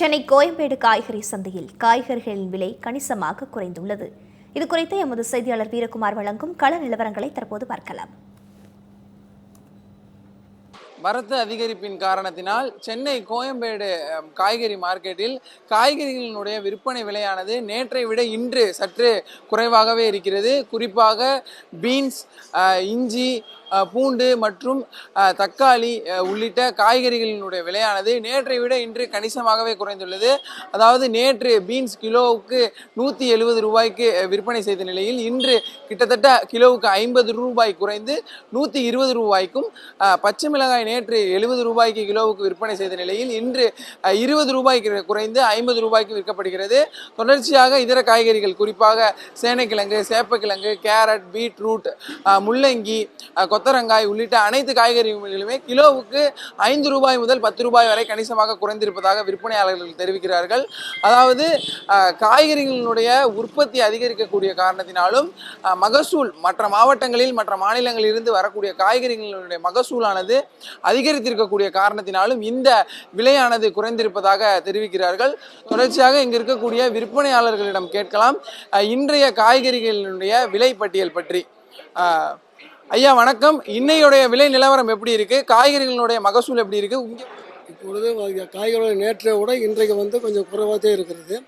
சென்னை கோயம்பேடு காய்கறி சந்தையில் காய்கறிகளின் விலை கணிசமாக குறைந்துள்ளது. இது குறித்து எமது செய்தியாளர் வீரகுமார் வழங்கும் கள நிலவரங்களை தற்போது பார்க்கலாம். வரத்து அதிகரிப்பின் காரணத்தினால் சென்னை கோயம்பேடு காய்கறி மார்க்கெட்டில் காய்கறிகளினுடைய விற்பனை விலையானது நேற்றை விட இன்று சற்று குறைவாகவே இருக்கிறது. குறிப்பாக பீன்ஸ் அஹ், இஞ்சி பூண்டு மற்றும் தக்காளி உள்ளிட்ட காய்கறிகளினுடைய விலையானது நேற்றை விட இன்று கணிசமாகவே குறைந்துள்ளது. அதாவது நேற்று பீன்ஸ் கிலோவுக்கு நூற்றி எழுபது ரூபாய்க்கு விற்பனை செய்த நிலையில் இன்று கிட்டத்தட்ட கிலோவுக்கு ஐம்பது ரூபாய் குறைந்து நூற்றி இருபது ரூபாய்க்கும் பச்சை மிளகாய் நேற்று எழுபது ரூபாய்க்கு கிலோவுக்கு விற்பனை செய்த நிலையில் இன்று இருபது ரூபாய்க்கு குறைந்து ஐம்பது ரூபாய்க்கு விற்கப்படுகிறது. தொடர்ச்சியாக இதர காய்கறிகள் குறிப்பாக சேனைக்கிழங்கு சேப்பக்கிழங்கு கேரட் பீட்ரூட் முள்ளங்கி அஹ், கொத்தரங்காய் உள்ளிட்ட அனைத்து காய்கறிகளிலுமே கிலோவுக்கு ஐந்து ரூபாய் முதல் பத்து ரூபாய் வரை கணிசமாக குறைந்திருப்பதாக விற்பனையாளர்கள் தெரிவிக்கிறார்கள். அதாவது காய்கறிகளினுடைய உற்பத்தி அதிகரிக்கக்கூடிய காரணத்தினாலும் மகசூல் மற்ற மாவட்டங்களில் மற்ற மாநிலங்களில் இருந்து வரக்கூடிய காய்கறிகளுடைய மகசூலானது அதிகரித்திருக்கக்கூடிய காரணத்தினாலும் இந்த விலையானது குறைந்திருப்பதாக தெரிவிக்கிறார்கள். தொடர்ச்சியாக இங்கு இருக்கக்கூடிய விற்பனையாளர்களிடம் கேட்கலாம். இன்றைய காய்கறிகளினுடைய விலை பட்டியல் பற்றி. ஐயா வணக்கம். இன்னையுடைய விலை நிலவரம் எப்படி இருக்கு? காய்கறிகளுடைய மகசூல் எப்படி இருக்கு? இப்பொழுது காய்கறிகள் நேற்றை விட இன்றைக்கு வந்து கொஞ்சம் குறைவாகவே இருக்கிறது.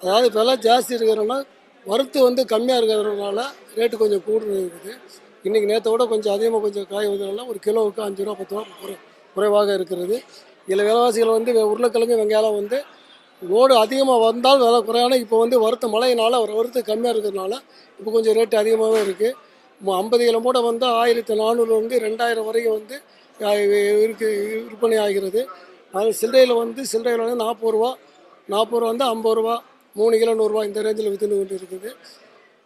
அதாவது விலை ஜாஸ்தி இருக்கிறதுனால வறுத்து வந்து கம்மியாக இருக்கிறதுனால ரேட்டு கொஞ்சம் கூடுதல் இருக்குது. இன்றைக்கி நேற்றை விட கொஞ்சம் அதிகமாக கொஞ்சம் காய் வந்ததுனால ஒரு கிலோவுக்கு அஞ்சு ரூபா பத்து ரூபா குறை குறைவாக இருக்கிறது. இதில் விலைவாசிகள் வந்து வெ- உருளைக்கிழங்கு வெங்காயம் வந்து லோடு அதிகமாக வந்தால் விலை குறையான இப்போ வந்து வறுத்த மழையினால ஒரு வரத்து கம்மியாக இருக்கிறதுனால இப்போ கொஞ்சம் ரேட்டு அதிகமாகவே இருக்குது ஐம்பது கிலோ மூட்டை வந்து ஆயிரத்தி நானூறுலேருந்து ரெண்டாயிரம் வரைக்கும் வந்து இருக்கு விற்பனை ஆகிறது. அது சில்லறையில் வந்து சில்லறையில் வந்து நாற்பது ரூபா நாற்பது ரூபா வந்து ஐம்பது ரூபா மூணு கிலோ நூறுரூவா இந்த ரேஞ்சில் விற்றுன்னு கொண்டு இருக்குது.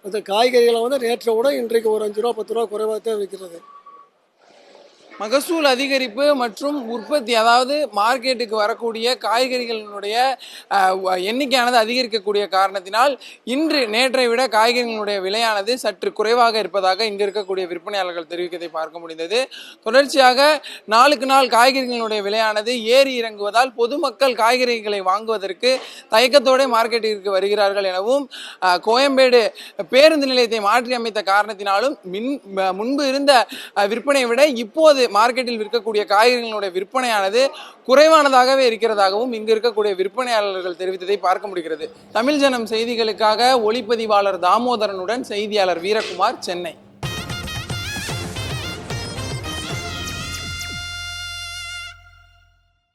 அந்த காய்கறிகளை வந்து நேற்றை விட இன்றைக்கு ஒரு அஞ்சு ரூபா பத்து ரூபா குறைவாக தான் விற்கிறது. மகசூல் அதிகரிப்பு மற்றும் உற்பத்தி அதாவது மார்க்கெட்டுக்கு வரக்கூடிய காய்கறிகளினுடைய எண்ணிக்கையானது அதிகரிக்கக்கூடிய காரணத்தினால் இன்று நேற்றை விட காய்கறிகளுடைய விலையானது சற்று குறைவாக இருப்பதாக இங்கு இருக்கக்கூடிய விற்பனையாளர்கள் தெரிவிக்கதை பார்க்க முடிந்தது. தொடர்ச்சியாக நாளுக்கு நாள் காய்கறிகளுடைய விலையானது ஏறி இறங்குவதால் பொதுமக்கள் காய்கறிகளை வாங்குவதற்கு தயக்கத்தோடு மார்க்கெட்டிற்கு வருகிறார்கள் எனவும் கோயம்பேடு பேருந்து நிலையத்தை மாற்றி அமைத்த காரணத்தினாலும் மின் ம- முன்பு இருந்த விற்பனையை விட இப்போது மார்க்கெட்டில் விற்கக்கூடிய காய்கறிகளுடைய விற்பனையானது குறைவானதாகவே இருக்கிறதாகவும் இங்கு இருக்கக்கூடிய விற்பனையாளர்கள் தெரிவித்ததை பார்க்க முடிகிறது. தமிழ் ஜனம் செய்திகளுக்காக ஒளிப்பதிவாளர் தாமோதரனுடன் செய்தியாளர் வீரகுமார் சென்னை.